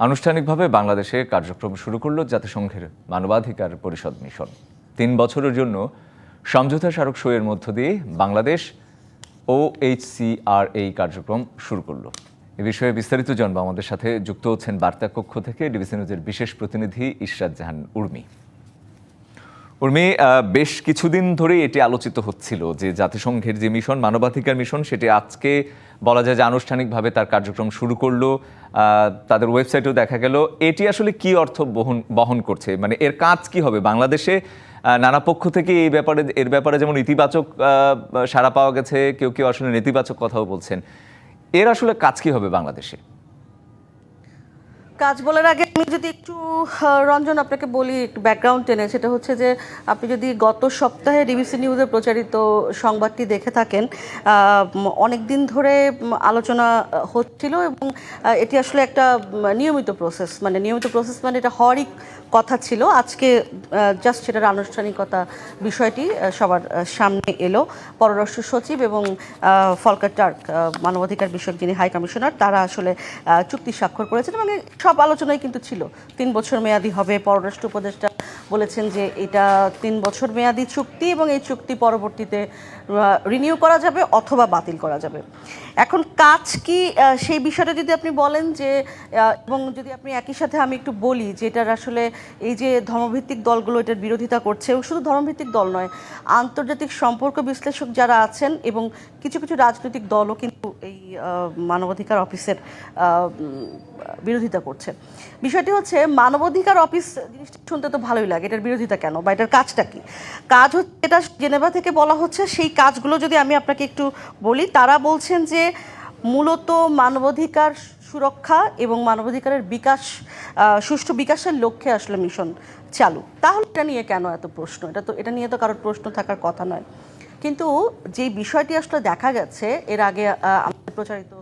আনুষ্ঠানিকভাবে বাংলাদেশে কার্যক্রম শুরু করল জাতিসংঘের মানবাধিকার পরিষদ মিশন। তিন বছরের জন্য সমঝোতা স্মারক সইয়ের মধ্য দিয়ে বাংলাদেশ ও এইচসিআর এই কার্যক্রম শুরু করল। এ বিষয়ে বিস্তারিত জানব। আমাদের সাথে যুক্ত হচ্ছেন বার্তা কক্ষ থেকে ডিবিসি নিউজের বিশেষ প্রতিনিধি ইশরাত জাহান উর্মি। উর্মি বেশ কিছুদিন ধরেই এটি আলোচিত হচ্ছিল যে জাতিসংঘের যে মিশন, মানবাধিকার মিশন, সেটি আজকে বলা যায় যে আনুষ্ঠানিকভাবে তার কার্যক্রম শুরু করল। তাদের ওয়েবসাইটেও দেখা গেল। এটি আসলে কি অর্থ বহন বহন করছে? মানে এর কাজ কি হবে? বাংলাদেশে নানা পক্ষ থেকে এই ব্যাপারে, এর ব্যাপারে যেমন ইতিবাচক সাড়া পাওয়া গেছে, কেউ কেউ আসলে নেতিবাচক কথাও বলছেন। এর আসলে কাজ কি হবে বাংলাদেশে? কাজ বলার আগে আমি যদি একটু রঞ্জন আপনাকে বলি একটু ব্যাকগ্রাউন্ড টেনে। সেটা হচ্ছে যে, আপনি যদি গত সপ্তাহে ডিবিসি নিউজে প্রচারিত সংবাদটি দেখে থাকেন অনেক দিন ধরে আলোচনা হচ্ছিল এবং এটি আসলে একটা নিয়মিত প্রসেস মানে নিয়মিত প্রসেস মানে এটা হওয়ারই কথা ছিল। আজকে জাস্ট সেটার আনুষ্ঠানিকতা বিষয়টি সবার সামনে এলো। পররাষ্ট্র সচিব এবং ফলকার টার্ক মানবাধিকার বিষয়ক যিনি হাই কমিশনার, তারা আসলে চুক্তি স্বাক্ষর করেছেন এবং সব আলোচনাই কিন্তু ছিল। তিন বছর মেয়াদি হবে, পররাষ্ট্র উপদেষ্টা বলেছেন যে এটা তিন বছর মেয়াদি চুক্তি এবং এই চুক্তি পরবর্তীতে রিনিউ করা যাবে অথবা বাতিল করা যাবে। এখন কাজ কি সেই বিষয়টা যদি আপনি বলেন যে এবং যদি আপনি একই সাথে আমি একটু বলি যে এটার আসলে এই যে ধর্মভিত্তিক দলগুলো এটার বিরোধিতা করছে শুধু ধর্মভিত্তিক দল নয়, আন্তর্জাতিক সম্পর্ক বিশ্লেষক যারা আছেন এবং কিছু কিছু রাজনৈতিক দলও কিন্তু এই মানবাধিকার অফিসের বিরোধিতা করছে। বিষয়টি হচ্ছে, মানবাধিকার অফিস জিনিসটা শুনতে তো ভালোই লাগে, এটার বিরোধিতা কেন বা এটার কাজটা কি? কাজ হচ্ছে এটা জেনেভা থেকে বলা হচ্ছে, সেই কাজগুলো যদি আমি আপনাকে একটু বলি, তারা বলছেন যে মূলত মানবাধিকার সুরক্ষা এবং মানবাধিকারের বিকাশ সুষ্ঠু বিকাশের লক্ষ্যে আসলে মিশন চালু। তাহলে এটা নিয়ে কেন এত প্রশ্ন? এটা তো, এটা নিয়ে তো কারোর প্রশ্ন থাকার কথা নয়। কিন্তু যে বিষয়টি আসলে দেখা গেছে এর আগে আমাদের প্রচারিত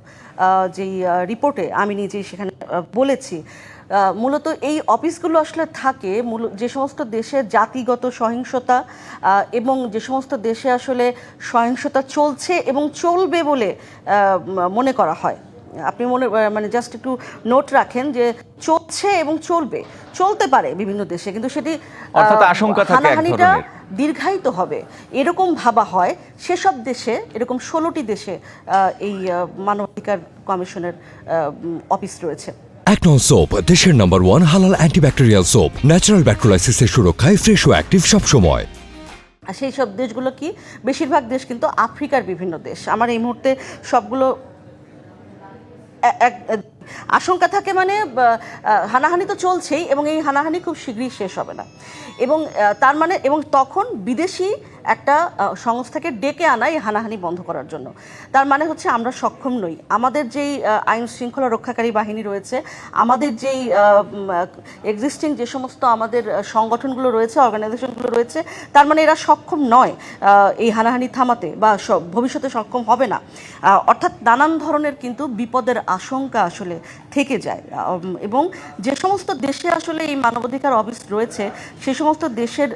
যেই রিপোর্টে আমি নিজেই সেখানে বলেছি মূলত এই অফিসগুলো আসলে থাকে মূল যে সমস্ত দেশে জাতিগত সহিংসতা এবং যে সমস্ত দেশে আসলে সহিংসতা চলছে এবং চলবে বলে মনে করা হয় আপনি মনে মানে জাস্ট একটু নোট রাখেন যে চলছে এবং চলবে চলতে পারে বিভিন্ন দেশে কিন্তু সেটি হানাহানিটা। দীর্ঘায়িত হবে। এরকম ভাবা হয় সেসব দেশে এরকম ষোলোটি দেশে এই মানবাধিকার কমিশনের অফিস রয়েছে। অ্যাকনন সোপ দেশের নম্বর ওয়ান হালাল অ্যান্টিব্যাকটেরিয়াল সোপ ন্যাচারাল ব্যাকটেরিয়ালাইসিসের সুরক্ষায় ফ্রেশ ও অ্যাক্টিভ সবসময়। আর সেই সব দেশগুলো কি? বেশিরভাগ দেশ কিন্তু আফ্রিকার বিভিন্ন দেশ। আমার এই মুহূর্তে সবগুলো এক- আশঙ্কা থাকে মানে হানাহানি তো চলছেই এবং এই হানাহানি খুব শীঘ্রই শেষ হবে না। এবং তার মানে এবং তখন বিদেশি একটা সংস্থাকে ডেকে আনা এই হানাহানি বন্ধ করার জন্য। তার মানে হচ্ছে আমরা সক্ষম নই। আমাদের যেই আইন শৃঙ্খলা রক্ষাকারী বাহিনী রয়েছে, আমাদের যেই এক্সিস্টিং যে সমস্ত আমাদের সংগঠনগুলো রয়েছে অর্গানাইজেশনগুলো রয়েছে, তার মানে এরা সক্ষম নয় এই হানাহানি থামাতে বা ভবিষ্যতে সক্ষম হবে না। অর্থাৎ নানান ধরনের কিন্তু বিপদের আশঙ্কা আসলে থেকে যায়। এবং যে সমস্ত দেশে আসলে এই মানবাধিকার অফিস রয়েছে, সে সমস্ত দেশের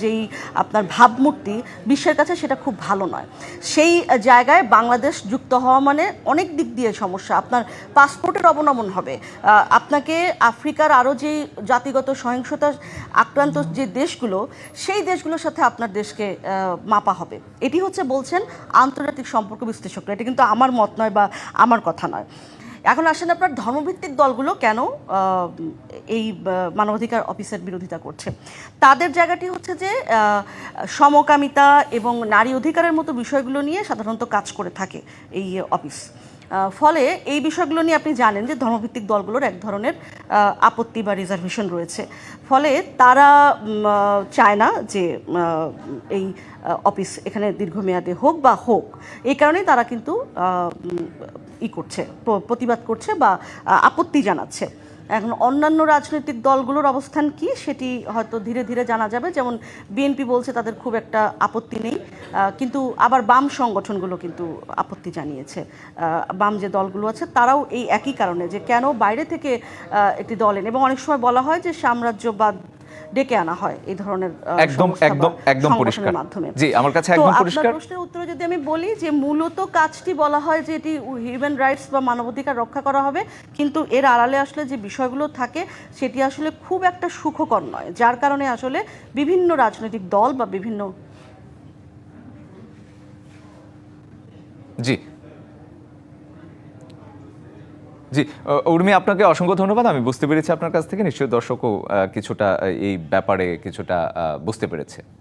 যেই আপনার ভাবমূর্তি বিশ্বের কাছে সেটা খুব ভালো নয়। সেই জায়গায় বাংলাদেশ যুক্ত হওয়া মানে অনেক দিক দিয়ে সমস্যা। আপনার পাসপোর্টের অবনমন হবে। আপনাকে আফ্রিকার আরও যেই জাতিগত সহিংসতা আক্রান্ত যে দেশগুলো, সেই দেশগুলোর সাথে আপনার দেশকে মাপা হবে। এটি হচ্ছে বলছেন আন্তর্জাতিক সম্পর্ক বিশ্লেষকরা। এটা কিন্তু আমার মত নয় বা আমার কথা নয়। এখন আসেন আপনার ধর্মভিত্তিক দলগুলো কেন এই মানবাধিকার অফিসের বিরোধিতা করছে? তাদের জায়গাটি হচ্ছে যে সমকামিতা এবং নারী অধিকারের মতো বিষয়গুলো নিয়ে সাধারণত কাজ করে থাকে এই অফিস। ফলে এই বিষয়গুলো নিয়ে আপনি জানেন যে ধর্মভিত্তিক দলগুলোর এক ধরনের আপত্তি বা রিজার্ভেশন রয়েছে। ফলে তারা চায় না যে এই অফিস এখানে দীর্ঘমেয়াদে হোক বা হোক, এই কারণেই তারা কিন্তু ই করছে প্রতিবাদ করছে বা আপত্তি জানাচ্ছে। এখন অন্যান্য রাজনৈতিক দলগুলোর অবস্থান কি সেটি হয়তো ধীরে ধীরে জানা যাবে। যেমন বিএনপি বলছে তাদের খুব একটা আপত্তি নেই। কিন্তু আবার বাম সংগঠনগুলো কিন্তু আপত্তি জানিয়েছে। বাম যে দলগুলো আছে তারাও এই একই কারণে যে কেন বাইরে থেকে একটি দল এনে। এবং অনেক সময় বলা হয় যে সাম্রাজ্যবাদ ডেকে আনা হয় এই ধরনের একদম একদম একদম পরিষ্কার। মাধ্যমে। জি আমার কাছে একদম পরিষ্কার। প্রশ্নের উত্তরে যদি আমি বলি যে মূলত কাজটি বলা হয় যে এটি হিউম্যান রাইটস বা মানবাধিকার রক্ষা করা হবে কিন্তু এর আড়ালে আসলে যে বিষয়গুলো থাকে সেটি আসলে খুব একটা সুখকর নয়। যার কারণে আসলে বিভিন্ন রাজনৈতিক দল বা বিভিন্ন জি। জি উর্মি, আপনাকে অসংখ্য ধন্যবাদ। আমি বুঝতে পেরেছি আপনার কাছ থেকে। নিশ্চয়ই দর্শকও কিছুটা এই ব্যাপারে কিছুটা বুঝতে পেরেছে।